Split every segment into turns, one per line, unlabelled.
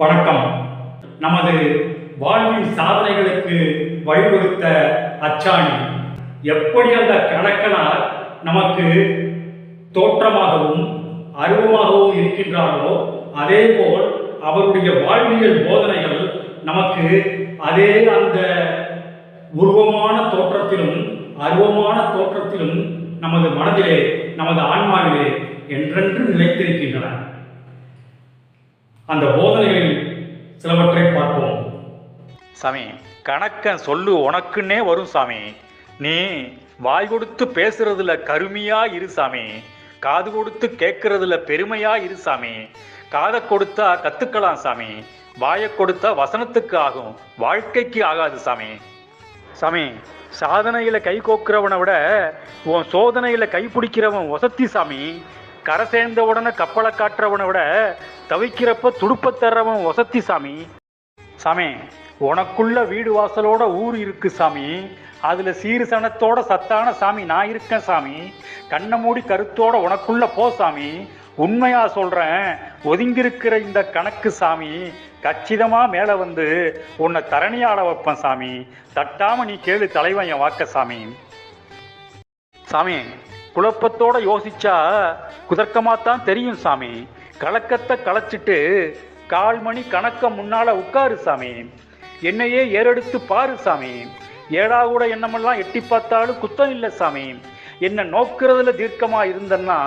வணக்கம். நமது வாழ்வின் சாதனைகளுக்கு வழிவகுத்த அச்சாணி. எப்படி அந்த கணக்கனார் நமக்கு தோற்றமாகவும் அருவமாகவும் இருக்கின்றாரோ அதேபோல் அவருடைய வாழ்வியல் போதனைகள் நமக்கு அதே அந்த உருவமான தோற்றத்திலும் அருவமான தோற்றத்திலும் நமது மனதிலே நமது ஆன்மாவிலே என்றென்று நிலைத்திருக்கின்றன. அந்த போதனைகளில் சிலவற்றை பார்ப்போம்.
சாமி கணக்கன் சொல்லு உனக்குன்னே வரும் சாமி. நீ வாய் கொடுத்து பேசுறதுல கருமையா இரு சாமி. காது கொடுத்து கேட்கறதுல பெருமையா இரு சாமி. காதை கொடுத்தா கத்துக்கலாம் சாமி. வாயை கொடுத்தா வசனத்துக்கு ஆகும். வாழ்க்கைக்கு ஆகாது சாமி. சாமி சாதனையில கை கோக்குறவனை விட உன் சோதனையில கை பிடிக்கிறவன் வசத்தி சாமி. கரை சேர்ந்த உடனே கப்பலை காட்டுறவனை விட தவிக்கிறப்ப துடுப்ப தர்றவன் வசத்தி சாமி. சாமி உனக்குள்ள வீடு வாசலோட ஊர் இருக்கு சாமி. அதுல சீரு சனத்தோட சத்தான சாமி நான் இருக்கேன் சாமி. கண்ணை மூடி கருத்தோட உனக்குள்ள போ சாமி. உண்மையா சொல்றேன் ஒதுங்கியிருக்கிற இந்த கணக்கு சாமி கச்சிதமா மேல வந்து உன்னை தரணியாட வைப்பேன் சாமி. தட்டாம நீ கேளு தலைவன் என் வாக்க சாமி. சாமி குழப்பத்தோட யோசிச்சா குதர்க்கமாத்தான் தெரியும் சாமி. கலக்கத்தை களைச்சிட்டு கால் மணி கணக்க முன்னால உட்காரு சாமி. என்னையே ஏறெடுத்து பாரு சாமி. ஏடா கூட எண்ணமெல்லாம் எட்டி பார்த்தாலும் குத்தம் இல்லை சாமி. என்ன நோக்கிறதுல தீர்க்கமா இருந்தன்னா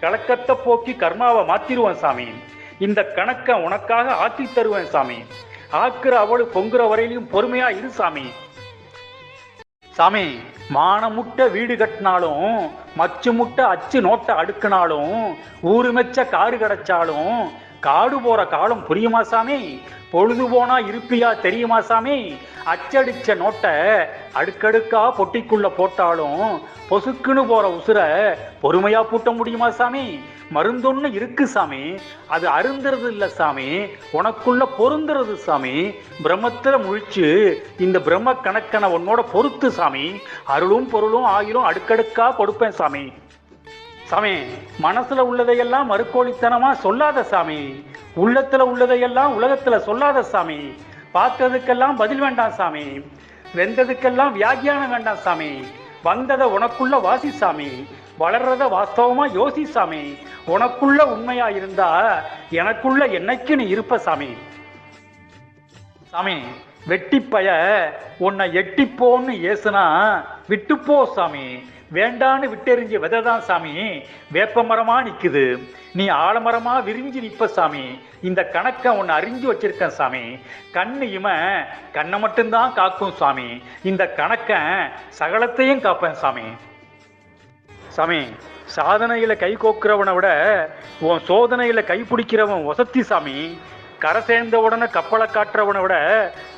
கலக்கத்தை போக்கி கர்மாவை மாத்திருவேன் சாமி. இந்த கணக்கை உனக்காக ஆக்கி தருவேன் சாமி. ஆக்குற அவளு பொங்குற வரையிலையும் பொறுமையா இரு சாமி. சாமி மானமுட்ட வீடு கட்டினாலும் மச்சு முட்டை அச்சு நோட்டை அடுக்கினாலும் ஊரு மெச்ச காரு கிடைச்சாலும் காடு போற காலம் புரியுமா சாமி? பொழுது போனா இருப்பியா தெரியுமா சாமி? அச்சடிச்ச நோட்டை அடுக்கடுக்கா பொட்டிக்குள்ள போட்டாலும் பொசுக்குன்னு போற உசுரை பொறுமையா பூட்ட முடியுமா சாமி? மருந்தொன்னு இருக்கு சாமி. அது அருந்துறது இல்லை சாமி. உனக்குள்ள பொருந்துறது சாமி. பிரம்மத்தில் முழிச்சு இந்த பிரம்ம கணக்கனை உன்னோட பொறுத்து சாமி. அருளும் பொருளும் ஆயிரும் அடுக்கடுக்கா கொடுப்பேன் சாமி. சாமி மனசுல உள்ளதையெல்லாம் மறுக்கோழித்தனமா சொல்லாத சாமி. உள்ளத்துல உள்ளதையெல்லாம் உலகத்துல சொல்லாத சாமி. பார்த்ததுக்கெல்லாம் பதில் வேண்டாம் சாமி. வெந்ததுக்கெல்லாம் வியாக்கியானம் வேண்டாம் சாமி. வந்ததை உனக்குள்ள வாசி சாமி. வளர்றத வாஸ்தவமா யோசி சாமி. உனக்குள்ள உண்மையா இருந்தா எனக்குள்ள என்னைக்கு நீ இருப்ப சாமி. சாமி வெட்டிப்பய உன்னை எட்டிப்போன்னு ஏசுனா விட்டுப்போ சாமி. வேண்டான்னு விட்டெறிஞ்ச விதை தான் சாமி. வேப்ப மரமா நீ ஆலமரமாக விரிஞ்சு நிற்ப சாமி. இந்த கணக்கை உன்னை அறிஞ்சு வச்சிருக்கேன் சாமி. கண்ணு இம கண்ணை மட்டும்தான் காக்கும் சாமி. இந்த கணக்கை சகலத்தையும் காப்பேன் சாமி. சாமி சாதனையில் கை கோக்குறவனை விட உன் சோதனையில் கை பிடிக்கிறவன் வசத்தி சாமி. கரை சேர்ந்த உடனே கப்பலை காட்டுறவனை விட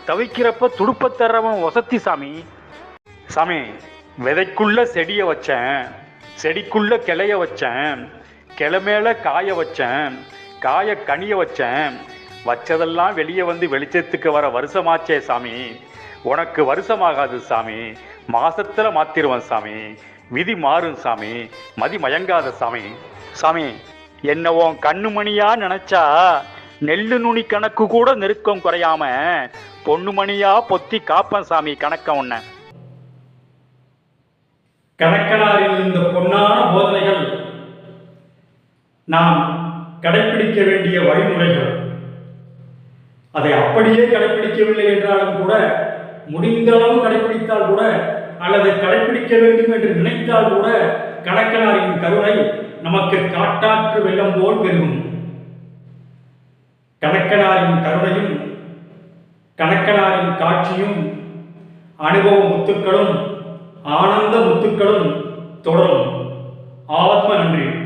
தவிக்கிறப்ப துடுப்ப தர்றவன் வசத்தி சாமி. சாமி விதைக்குள்ள செடியை வச்சேன். செடிக்குள்ள கிளைய வச்சேன். கிளை மேலே காய வச்சேன். காய கனிய வச்சேன். வச்சதெல்லாம் வெளியே வந்து வெளிச்சத்துக்கு வர வருஷமாச்சே சாமி. உனக்கு வருஷமாகாது சாமி. மாசத்துல மாத்திருவேன் சாமி. விதி மாறும் சாமி மதி மயங்காத சாமி. சாமி என்னவோ கண்ணுமணியா நினைச்சா நெல்லு நுனி கணக்கு கூட நெருக்கம் குறையாம பொண்ணுமணியா பொத்தி காப்பன் சாமி கணக்க உன்ன.
கணக்கனாரில் இந்த பொன்னான போதனைகள் நாம் கடைபிடிக்க வேண்டிய வழிமுறைகள். அதை அப்படியே கடைபிடிக்கவில்லை என்றாலும் கூட முடிந்த அளவு கடைபிடித்தால் கூட அல்லது கடைப்பிடிக்க வேண்டும் என்று நினைத்தால் கூட கணக்கனாரின் கருணை நமக்கு காட்டாற்று வெள்ளம் போல் பெருகும். கணக்கனாரின் கருணையும் கணக்கனாரின் காட்சியும் அனுபவ முத்துக்களும் ஆனந்த முத்துக்களும் தொடரும். ஆத்ம நன்றி.